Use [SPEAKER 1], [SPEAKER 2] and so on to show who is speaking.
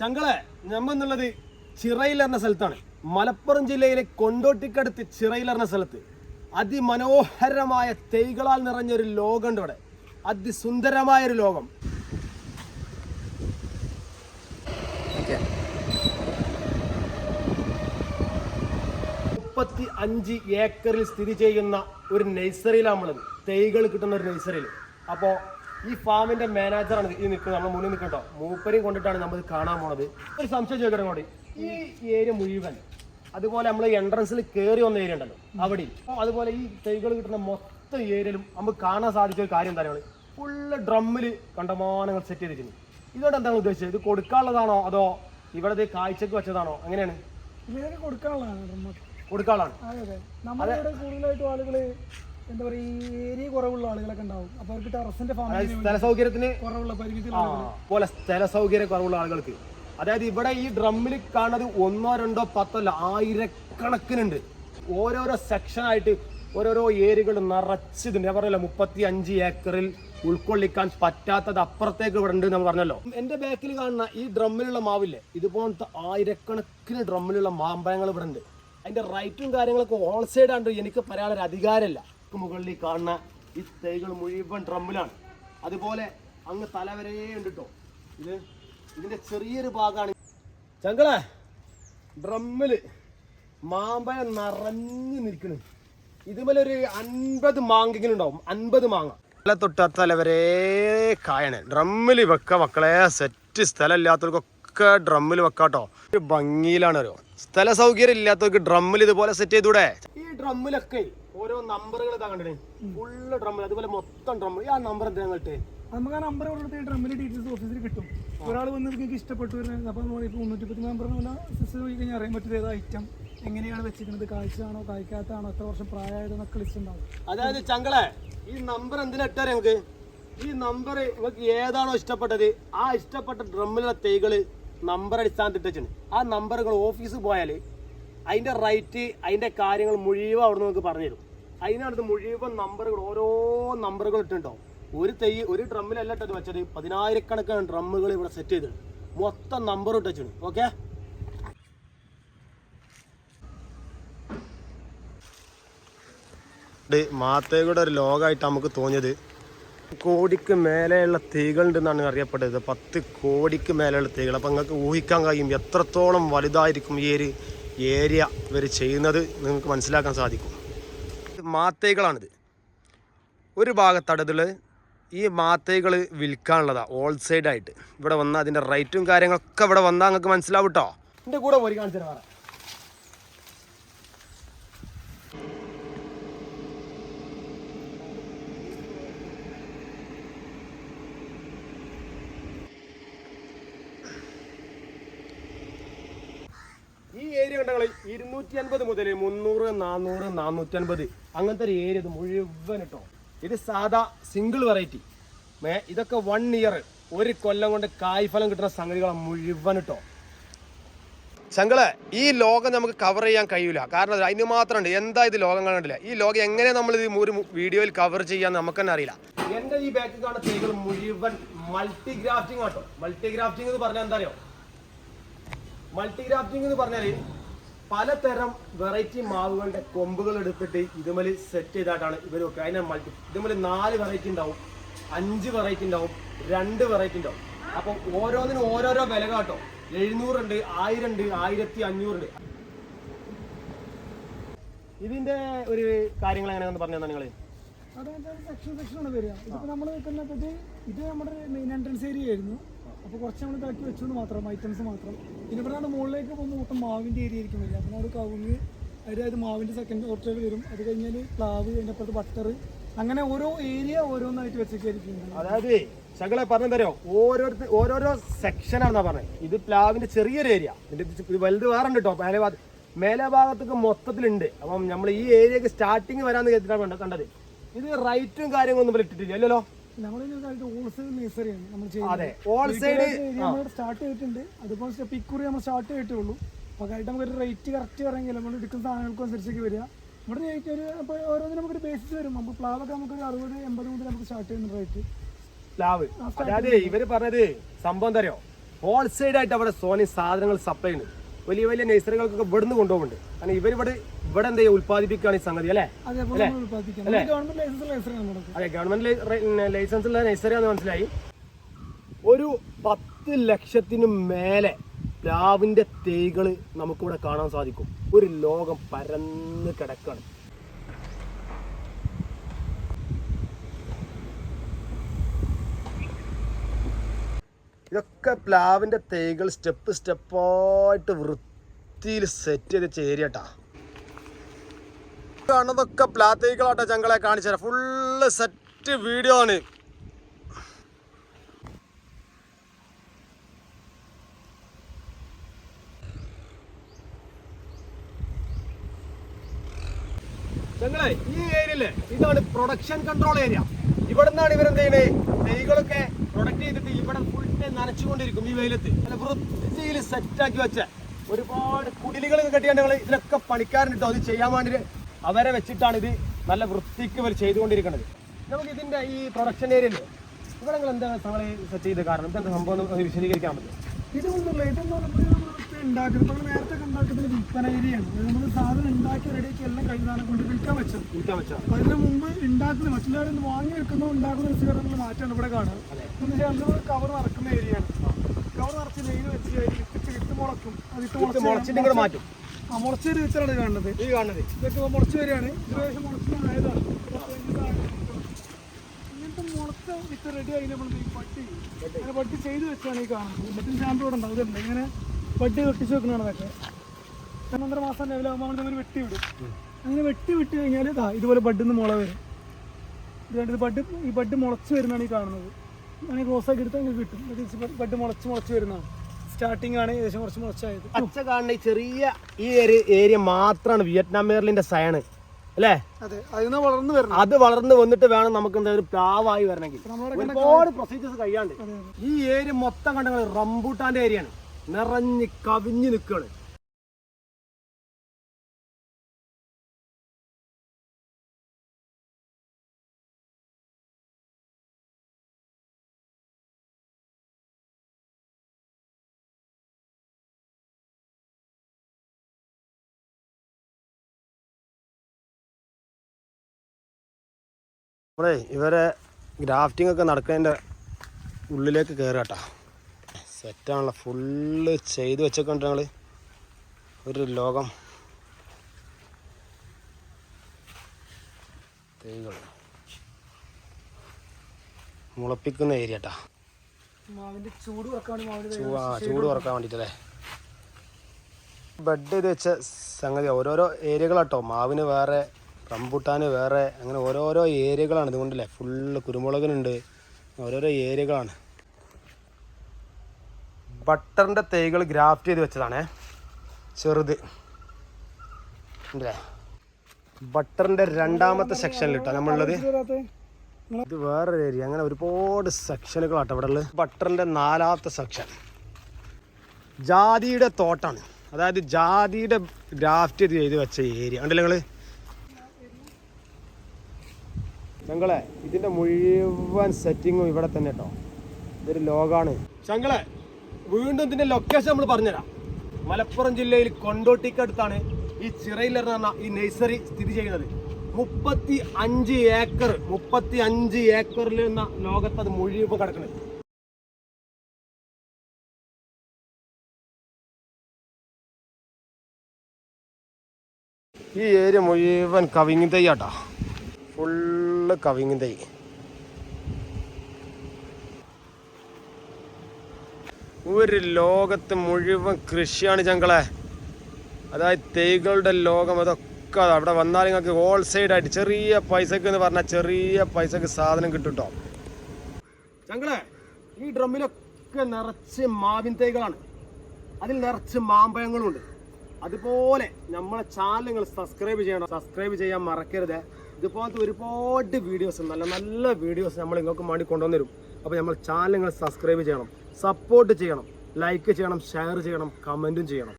[SPEAKER 1] ചങ്കളെ നമ്മെന്നുള്ളത് ചിറയിൽ എന്ന സ്ഥലത്താണ്. മലപ്പുറം ജില്ലയിലെ കൊണ്ടോട്ടിക്കടുത്ത് ചിറയിൽ എന്ന സ്ഥലത്ത്. അതിമനോഹരമായ തൈകളാൽ നിറഞ്ഞൊരു ലോകമുണ്ട് ഇവിടെ അതിസുന്ദരമായ ഒരു ലോകം. മുപ്പത്തി അഞ്ച് ഏക്കറിൽ സ്ഥിതി ചെയ്യുന്ന ഒരു നഴ്സറിയിലാണ് നമ്മളത്. തൈകൾ കിട്ടുന്ന ഒരു നഴ്സറിയിൽ. അപ്പോൾ ഈ ഫാമിന്റെ മാനേജറാണ് ഈ നിൽക്കുന്നത് നമ്മൾ മുന്നിൽ നിൽക്കട്ടോ. മൂപ്പരെയും കൊണ്ടിട്ടാണ് നമ്മൾ കാണാൻ പോണത്. ഒരു സംശയം ചോദിക്കണം കൂടി ഈ ഏരിയ മുഴുവൻ അതുപോലെ നമ്മൾ എൻട്രൻസിൽ കയറി വന്ന ഏരിയ ഉണ്ടല്ലോ അവിടെ. അതുപോലെ ഈ തൈകൾ കിട്ടുന്ന മൊത്തം ഏരിയയിലും നമുക്ക് കാണാൻ സാധിച്ച ഒരു കാര്യം എന്താണ് ഫുള്ള് ഡ്രമ്മിൽ കണ്ടമാനങ്ങൾ സെറ്റ് ചെയ്തിരിക്കുന്നു. ഇതുകൊണ്ട് എന്താണ് ഉദ്ദേശിച്ചത്? ഇത് കൊടുക്കാനുള്ളതാണോ അതോ ഇവിടെ കാഴ്ചക്ക് വെച്ചതാണോ?
[SPEAKER 2] അങ്ങനെയാണ് കൊടുക്കാനുള്ളതാണ്
[SPEAKER 1] കൊടുക്കാനുള്ളതാണ്.
[SPEAKER 2] കൂടുതലായിട്ടും ആളുകൾ എന്താ പറയുക ഏരിയ കുറവുള്ള ആളുകളൊക്കെ ഉണ്ടാവും. അപ്പൊ അവർക്ക് ടെറസിന്റെ
[SPEAKER 1] സ്ഥല സൗകര്യത്തിന്
[SPEAKER 2] കുറവുള്ള പരിമിതി
[SPEAKER 1] പോലെ സ്ഥല സൗകര്യം കുറവുള്ള ആളുകൾക്ക്. അതായത് ഇവിടെ ഈ ഡ്രമ്മിൽ കാണുന്നത് ഒന്നോ രണ്ടോ പത്തോ അല്ല ആയിരക്കണക്കിനുണ്ട്. ഓരോരോ സെക്ഷനായിട്ട് ഓരോരോ ഏരിയകൾ നിറച്ചിട്ടുണ്ട്. ഞാൻ പറഞ്ഞല്ലോ മുപ്പത്തി അഞ്ച് ഏക്കറിൽ ഉൾക്കൊള്ളിക്കാൻ പറ്റാത്തത് അപ്പുറത്തേക്ക് ഇവിടെ ഉണ്ട് എന്ന് പറഞ്ഞല്ലോ. എന്റെ ബാക്കിൽ കാണുന്ന ഈ ഡ്രമ്മിലുള്ള മാവില്ലേ ഇതുപോലത്തെ ആയിരക്കണക്കിന് ഡ്രമ്മിലുള്ള മാമ്പഴങ്ങൾ ഇവിടെ ഉണ്ട്. അതിന്റെ റൈറ്റും കാര്യങ്ങളൊക്കെ ഹോൾസൈഡ് സൈഡ് ആണ് എനിക്ക് പറയാനൊരു അധികാരമില്ല. മുകളിൽ കാണുന്ന ഈ തൈകൾ മുഴുവൻ ഡ്രമ്മിലാണ്. അതുപോലെ അങ്ങ് തലവരേ ഉണ്ട് കേട്ടോ ഇത് ഇതിന്റെ ചെറിയൊരു ഭാഗമാണ്. ചങ്കളെ ഡ്രമ്മിൽ മാമ്പഴം നിറഞ്ഞു നിൽക്കണ് ഒരു അൻപത് മാങ്കെങ്കിലും ഉണ്ടാവും അൻപത് മാങ്ങ. തല തൊട്ട് തല വരെ കായാണ്. ഡ്രമ്മിൽ വെക്ക മക്കളെ സെറ്റ് സ്ഥലം ഇല്ലാത്തവർക്കൊക്കെ ഡ്രമ്മിൽ വെക്കാട്ടോ ഒരു ഭംഗിയിലാണ് ഒരു സ്ഥല സൗകര്യം ഇല്ലാത്തവർക്ക് ഡ്രമ്മിൽ ഇതുപോലെ സെറ്റ് ചെയ്തൂടെ? ഈ ഡ്രമ്മിലൊക്കെ ഓരോ നമ്പറുകൾ ഇതാ കണ്ടേ ഫുള്ള് ഡ്രമ്മിൽ അതുപോലെ മൊത്തം ഡ്രമ്മിൽ ആ നമ്പർ എന്താ ഇങ്ങോട്ട്?
[SPEAKER 2] നമുക്ക് ആ നമ്പർ കൊടുത്ത് ഡ്രമ്മിന്റെ ഡീറ്റെയിൽസ് ഓഫീസിൽ കിട്ടും. ഒരാൾ വന്ന് നിങ്ങൾക്ക് ഇഷ്ടപ്പെട്ടു വരുന്നത് അപ്പോൾ നമ്മൾ ഇപ്പോൾ മുന്നൂറ്റി പത്ത് നമ്പർ സിസ്റ്റം നോക്കി കഴിഞ്ഞാൽ അറിയാൻ പറ്റും ഏത് ഐറ്റം എങ്ങനെയാണ് വെച്ചിരിക്കുന്നത് കാഴ്ചയാണോ കായ്ക്കാത്താണോ എത്ര വർഷം പ്രായമായതെന്നൊക്കെ ലിസ്റ്റ് ഉണ്ടാവും.
[SPEAKER 1] അതായത് ചങ്കളെ ഈ നമ്പർ എന്തിനാ ഇട്ടാ നമുക്ക് ഈ നമ്പർ നിങ്ങൾക്ക് ഏതാണോ ഇഷ്ടപ്പെട്ടത് ആ ഇഷ്ടപ്പെട്ട ഡ്രമ്മിലുള്ള തൈകൾ നമ്പർ അടിസ്ഥാനത്തിൽ ഇട്ടിട്ടുണ്ട് ആ നമ്പറുകൾ ഓഫീസിൽ പോയാൽ അതിന്റെ റൈറ്റ് അതിന്റെ കാര്യങ്ങൾ മുഴുവൻ അവിടെ നിങ്ങൾക്ക് പറഞ്ഞുതരും അതിനടുത്ത് മുഴുവൻ നമ്പറുകൾ ഓരോ നമ്പറുകൾ ഇട്ടുണ്ടോ ഒരു തൈ ഒരു ഡ്രമ്മിലല്ല ഇട്ടത് വെച്ചത്. പതിനായിരക്കണക്കിന് ഡ്രമ്മുകൾ ഇവിടെ സെറ്റ് ചെയ്തത് മൊത്തം നമ്പർ ഇട്ടു ഓക്കെ മാത്തയുടെ ഒരു ലോകമായിട്ട് നമുക്ക് തോന്നിയത്. കോടിക്ക് മേലെയുള്ള തൈകളുണ്ടെന്നാണ് അറിയപ്പെട്ടത്. പത്ത് കോടിക്ക് മേലെയുള്ള തീകൾ. അപ്പം നിങ്ങൾക്ക് ഊഹിക്കാൻ കഴിയും എത്രത്തോളം വലുതായിരിക്കും ഈ ഒരു ഏരിയ ഇവർ ചെയ്യുന്നത് നിങ്ങൾക്ക് മനസ്സിലാക്കാൻ സാധിക്കും. മാത്തൈകളാണിത്. ഒരു ഭാഗത്തടതുള്ള ഈ മാത്തൈകൾ വിൽക്കാനുള്ളതാണ് ഹോൾസെയിലായിട്ട് ഇവിടെ വന്ന അതിന്റെ റേറ്റും കാര്യങ്ങളൊക്കെ ഇവിടെ വന്നാൽ നിങ്ങൾക്ക് മനസ്സിലാവും കേട്ടോ എന്റെ കൂടെ പോയി കാണിച്ചു കണ്ടങ്ങൾ ഇരുന്നൂറ്റി അൻപത് മുതൽ മുന്നൂറ് നാന്നൂറ് നാനൂറ്റി അൻപത് അങ്ങനത്തെ ഒരു ഏരിയ ഇത് മുഴുവൻ കേട്ടോ ഇത് സാധാ സിംഗിൾ വെറൈറ്റി മേ ഇതൊക്കെ വൺ ഇയർ ഒരു കൊല്ലം കൊണ്ട് കായ്ഫലം കിട്ടുന്ന സംഗതികളെ മുഴുവൻ കേട്ടോ ശങ്കൾ ഈ ലോകം നമുക്ക് കവർ ചെയ്യാൻ കഴിയില്ല കാരണം അതിന് മാത്രം ഉണ്ട്. എന്താ ഇത് ലോകം കാണണ്ടില്ല ഈ ലോകം എങ്ങനെ നമ്മൾ ഇത് ഒരു വീഡിയോയിൽ കവർ ചെയ്യാൻ നമുക്ക് തന്നെ അറിയില്ല. എന്റെ ഈ ബാക്കിൽ കാണുന്ന തൈകൾ മുഴുവൻ മൾട്ടി ഗ്രാഫ്റ്റിംഗ് ആട്ടോ. മൾട്ടി ഗ്രാഫ്റ്റിംഗ് എന്ന് പറഞ്ഞാൽ എന്താ അറിയോ? മൾട്ടി ഗ്രാഫ്റ്റിംഗ് എന്ന് പറഞ്ഞാൽ പലതരം വെറൈറ്റി മാവുകളുടെ കൊമ്പുകൾ എടുത്തിട്ട് ഇതുമൽ സെറ്റ് ചെയ്തിട്ടാണ് ഇവർ വെക്കുക അതിനെ മൾട്ടി ഇതുമൽ നാല് വെറൈറ്റി ഉണ്ടാവും. അഞ്ച് വെറൈറ്റി ഉണ്ടാവും. രണ്ട് വെറൈറ്റി ഉണ്ടാവും. അപ്പം ഓരോന്നിനും ഓരോരോ വില കാട്ടോ. എഴുന്നൂറുണ്ട് ആയിരം ഉണ്ട് ആയിരത്തി അഞ്ഞൂറുണ്ട് ഇതിന്റെ ഒരു കാര്യങ്ങൾ എങ്ങനെയാണെന്ന് പറഞ്ഞു നിങ്ങൾ
[SPEAKER 2] അതായത് സെക്ഷൻ സെക്ഷനാണ് വരിക. ഇതിപ്പോൾ നമ്മൾ നിൽക്കുന്നത് ഇത് നമ്മുടെ മെയിൻ എൻട്രൻസ് ഏരിയ ആയിരുന്നു. അപ്പോൾ കുറച്ച് നമ്മൾ ഇതാക്കി വെച്ചത് മാത്രം ഐറ്റംസ് മാത്രം. പിന്നെ ഇവിടെ മുകളിലേക്ക് പോകുമ്പോൾ മൊത്തം മാവിന്റെ ഏരിയ ആയിരിക്കും വരിക. അപ്പോൾ അവിടെ കവുങ്ങ് അതായത് മാവിന്റെ സെക്കൻഡ് ഓർച്ചർ വരും. അത് കഴിഞ്ഞാൽ പ്ലാവ് അതിന്റെ അപ്പുറത്ത് ബട്ടർ അങ്ങനെ ഓരോ ഏരിയ ഓരോന്നായിട്ട് വെച്ചിട്ടായിരിക്കും
[SPEAKER 1] അതായത് ശകളെ പറഞ്ഞു തരോ ഓരോരുത്തർ ഓരോരോ സെക്ഷനാണെന്നാ പറഞ്ഞത് ഇത് പ്ലാവിന്റെ ചെറിയൊരു ഏരിയ ഇത് വലുത് വേറെ ഉണ്ട് കേട്ടോ മേലെ മേലെ ഭാഗത്തൊക്കെ മൊത്തത്തിലുണ്ട്. അപ്പം നമ്മൾ ഈ ഏരിയക്ക് സ്റ്റാർട്ടിങ് വരാന്ന് കേട്ടിട്ടാണ് കണ്ട- കണ്ടത്. ഇത് റൈറ്റും കാര്യങ്ങളൊന്നും ഇട്ടിട്ടില്ല അല്ലല്ലോ അതെ ഓൾ സൈഡ്
[SPEAKER 2] സ്റ്റാർട്ട് ചെയ്തിട്ടുണ്ട്. ഇക്കുറി നമ്മൾ സ്റ്റാർട്ട് ചെയ്തിട്ടുള്ളൂ. റേറ്റ് കറക്റ്റ് പറയുമെങ്കിൽ നമ്മൾ എടുക്കുന്ന സാധനങ്ങൾക്ക് അനുസരിച്ചൊക്കെ വരിക. നമ്മുടെ റേറ്റ് ഒരു അപ്പോൾ ഓരോന്നിനും നമുക്കൊരു ബേസിസ് വരും. നമുക്ക് പ്ലാവൊക്കെ നമുക്കൊരു അറുപത് എൺപത് മുതൽ നമുക്ക് സ്റ്റാർട്ട് ചെയ്യുന്ന റേറ്റ്
[SPEAKER 1] പ്ലാവ്. അതായത് ഇവർ പറഞ്ഞത് സംഭവം തരോ ഹോൾസെയിൽ ആയിട്ട് അവിടെ സോണി സാധനങ്ങൾ സപ്ലൈ ഉണ്ട് വലിയ വലിയ നഴ്സറികൾക്കൊക്കെ ഇവിടുന്ന് കൊണ്ടുപോകുന്നുണ്ട്. കാരണം ഇവരിവിടെ ഇവിടെ എന്ത് ഉത്പാദിപ്പിക്കുകയാണ് ഉൽപ്പാദിപ്പിക്കുകയാണ് ഈ സംഗതി അല്ലേ? അതെ ഗവൺമെന്റ് ലൈസൻസ് ഉള്ള നഴ്സറിയാന്ന് മനസ്സിലായി. ഒരു പത്ത് ലക്ഷത്തിന് മേലെ പ്ലാവിന്റെ തൈകൾ നമുക്കിവിടെ കാണാൻ സാധിക്കും. ഒരു ലോകം പരന്ന് കിടക്കാണ്. ഇതൊക്കെ പ്ലാവിന്റെ തൈകൾ സ്റ്റെപ്പ് സ്റ്റെപ്പായിട്ട് വൃത്തിയിൽ സെറ്റ് ചെയ്ത് ചേരിയട്ടാ കാണുന്നതൊക്കെ പ്ലാ ചങ്കളെ കാണിച്ചു തരാം ഫുള്ള് സെറ്റ് വീഡിയോ ആണ്. ഞങ്ങളെ ഈ ഏരിയയിൽ ഇതാണ് പ്രൊഡക്ഷൻ കൺട്രോൾ ഏരിയ ഇവിടെ നിന്നാണ് ഇവരെന്ത് ചെയ്യണേ? തൈകളൊക്കെ പ്രൊഡക്റ്റ് ചെയ്തിട്ട് ഇവിടെ ഫുൾ ടൈം നനച്ചുകൊണ്ടിരിക്കും ഈ വെയിലത്ത്. അല്ല വൃത്തിയിൽ സെറ്റാക്കി വെച്ച ഒരുപാട് കുടിലുകൾ കെട്ടിയാണ് ഞങ്ങൾ ഇതിലൊക്കെ ഇട്ടോ അത് ചെയ്യാൻ വേണ്ടി അവരെ വെച്ചിട്ടാണ് ഇത് നല്ല വൃത്തിക്ക് ഇവർ ചെയ്തുകൊണ്ടിരിക്കുന്നത്. നമുക്ക് ഇതിന്റെ ഈ പ്രൊഡക്ഷൻ ഏരിയയിൽ ഇവിടെ നിങ്ങൾ എന്താ നിങ്ങൾ സെറ്റ് ചെയ്ത കാരണം എന്താ സംഭവം ഒന്ന് വിശദീകരിക്കാൻ പറ്റും.
[SPEAKER 2] ഇതൊന്നുമില്ല ഇതെന്ന് പറയുമ്പോൾ നമ്മൾ ഉണ്ടാക്കുന്നത് നമ്മൾ നേരത്തെ ഉണ്ടാക്കുന്നത് വിൽപ്പന ഏരിയയാണ് നമ്മൾ സാധനം ഉണ്ടാക്കി റെഡിയാക്കി എല്ലാം കൊണ്ട് വിൽക്കാൻ വെച്ചത്.
[SPEAKER 1] വിൽക്കാൻ വെച്ചാൽ
[SPEAKER 2] അപ്പൊ അതിന് മുമ്പ് ഉണ്ടാക്കുന്ന മറ്റുള്ളവരിൽ നിന്ന് വാങ്ങി വെക്കുന്നോ ഉണ്ടാക്കുന്ന മാറ്റാണ് ഇവിടെ കാണുന്നത്. എന്ന് വെച്ചാൽ നമ്മൾ കവർ നടക്കുന്ന ഏരിയയാണ് കവർ നിറച്ച് നെയ്ത് വെച്ച് കഴിഞ്ഞ് വിത്ത് വിത്ത് മുളക്കും അത് വിത്ത്
[SPEAKER 1] മുളച്ചിട്ട് ഇങ്ങോട്ട് മാറ്റും.
[SPEAKER 2] മുളച്ചൊരു വിത്താണ് കാണുന്നത്.
[SPEAKER 1] ഈ കാണുന്നത്.
[SPEAKER 2] ഇതൊക്കെ മുളച്ച് വരികയാണ്. ഏകദേശം മുളച്ച് ഇങ്ങനത്തെ മുളച്ച വിത്ത് റെഡി ആയി നമ്മൾ ഈ പട്ടി? അങ്ങനെ പട്ടി ചെയ്ത് വെച്ചാണ് ഈ കാണുന്നത്. മറ്റും ഷാമ്പു ഇവിടെ ഉണ്ടാവും. ഇതുണ്ട്. ഇങ്ങനെ പട്ടി വെട്ടിച്ച് വെക്കുന്നതാണ് അതൊക്കെ. ഒന്നര മാസം ലെവലാകുമ്പോൾ നമ്മൾ വെട്ടി വിടും. അങ്ങനെ വെട്ടി വിട്ട് കഴിഞ്ഞാൽ ഇതാ ഇതുപോലെ ബഡ് നിന്ന് മുള വരും. ഇതുകൊണ്ട് ഇത് ബഡ് ഈ ബഡ് മുളച്ച് വരുന്നതാണ് ഈ കാണുന്നത്. അങ്ങനെ ക്ലോസ് ആക്കി എടുത്താൽ കിട്ടും. ബഡ് മുളച്ച് മുളച്ച് വരുന്നതാണ്. സ്റ്റാർട്ടിംഗ് ആണ് ഏകദേശം കുറച്ച് മുളച്ചായത്.
[SPEAKER 1] പച്ച കാണുന്ന ഈ ചെറിയ ഈ ഒരു ഏരിയ മാത്രമാണ് വിയറ്റ്നാം മേർലിന്റെ സയണ്. അല്ലേ?
[SPEAKER 2] അതെ വളർന്നു വരണം.
[SPEAKER 1] അത് വളർന്നു വന്നിട്ട് വേണം നമുക്ക് എന്താ ഒരു പ്ലാവായി വരണമെങ്കിൽ. ഒരുപാട് പ്രൊസീജിയേഴ്സ് കഴിയാണ്ട്. ഈ ഏരിയ മൊത്തം കണ്ടെങ്കിൽ റംബൂട്ടാന്റെ ഏരിയ ആണ് നിറഞ്ഞ് കവിഞ്ഞ് നിൽക്കുകയാണ്. നമ്മളേ ഇവരെ ഗ്രാഫ്റ്റിംഗ് ഒക്കെ നടക്കുന്നതിന്റെ ഉള്ളിലേക്ക് കയറുക കേട്ടോ സെറ്റാണല്ലോ ഫുള്ള് ചെയ്ത് വെച്ചൊക്കെ ഞങ്ങൾ ഒരു ലോകം. തൈകൾ മുളപ്പിക്കുന്ന ഏരിയ കേട്ടാ
[SPEAKER 2] ചൂട്
[SPEAKER 1] ചൂട് കുറയ്ക്കാൻ വേണ്ടിയിട്ടല്ലേ ബെഡ് ചെയ്ത് വെച്ച സംഗതി ഓരോരോ ഏരിയകളാട്ടോ മാവിന് വേറെ റംബുട്ടാന് വേറെ അങ്ങനെ ഓരോരോ ഏരിയകളാണ് ഇതുകൊണ്ടല്ലേ. ഫുള്ള് കുരുമുളകിനുണ്ട്. ഓരോരോ ഏരിയകളാണ്. ബട്ടറിന്റെ തൈകൾ ഗ്രാഫ്റ്റ് ചെയ്ത് വെച്ചതാണേ. ചെറുത്. ബട്ടറിന്റെ രണ്ടാമത്തെ സെക്ഷനിൽ ഇട്ടാ നമ്മളുള്ളത്. ഇത് വേറൊരു ഏരിയ. അങ്ങനെ ഒരുപാട് സെക്ഷനുകളാട്ടോ ഇവിടെ ഉള്ളത് ബട്ടറിന്റെ നാലാമത്തെ സെക്ഷൻ. ജാതിയുടെ തോട്ടാണ്. അതായത് ജാതിയുടെ ഗ്രാഫ്റ്റ് ചെയ്ത് വെച്ച ഏരിയ. ഉണ്ടല്ലോ നിങ്ങൾ? ഞങ്ങളെ ഇതിന്റെ മുഴുവൻ സെറ്റിങ്ങും ഇവിടെ തന്നെ കേട്ടോ ഇതൊരു ലോകാണ്. ഞങ്ങളെ വീണ്ടും ഇതിന്റെ ലൊക്കേഷൻ നമ്മൾ പറഞ്ഞുതരാം. മലപ്പുറം ജില്ലയിൽ കൊണ്ടോട്ടിക്കടുത്താണ് ഈ ചിറയിൽ പറഞ്ഞ ഈ നഴ്സറി സ്ഥിതി ചെയ്യുന്നത്. മുപ്പത്തി അഞ്ച് ഏക്കർ മുപ്പത്തി അഞ്ച് ഏക്കറിൽ എന്ന ലോകത്ത് അത് മുഴുവൻ കിടക്കുന്നത്. ഈ ഏരിയ മുഴുവൻ കവിങ്ങി തയ്യാട്ടാ. ആട്ടാ ഫുള്ള് കവിങ് തൈ ഒരു ലോകത്ത് മുഴുവൻ കൃഷിയാണ് ഞങ്ങളെ അതായത് തൈകളുടെ ലോകം അതൊക്കെ അവിടെ വന്നാൽ നിങ്ങൾക്ക് ഹോൾസെയിൽ ആയിട്ട് ചെറിയ പൈസക്ക് എന്ന് പറഞ്ഞാൽ ചെറിയ പൈസക്ക് സാധനം കിട്ടും കേട്ടോ ഞങ്ങളെ ഈ ഡ്രമ്മിലൊക്കെ നിറച്ച് മാവിൻ തൈകളാണ്. അതിൽ നിറച്ച് മാമ്പഴങ്ങളുണ്ട്. അതുപോലെ നമ്മളെ ചാനൽ നിങ്ങൾ സബ്സ്ക്രൈബ് ചെയ്യണം. സബ്സ്ക്രൈബ് ചെയ്യാൻ മറക്കരുത്. ഇതുപോലത്തെ ഒരുപാട് വീഡിയോസ് നല്ല നല്ല വീഡിയോസ് നമ്മൾ നിങ്ങൾക്ക് വേണ്ടി കൊണ്ടുവന്നിരും. അപ്പോൾ നമ്മൾ ചാനൽ നിങ്ങൾ സബ്സ്ക്രൈബ് ചെയ്യണം സപ്പോർട്ട് ചെയ്യണം ലൈക്ക് ചെയ്യണം ഷെയർ ചെയ്യണം കമന്റും ചെയ്യണം.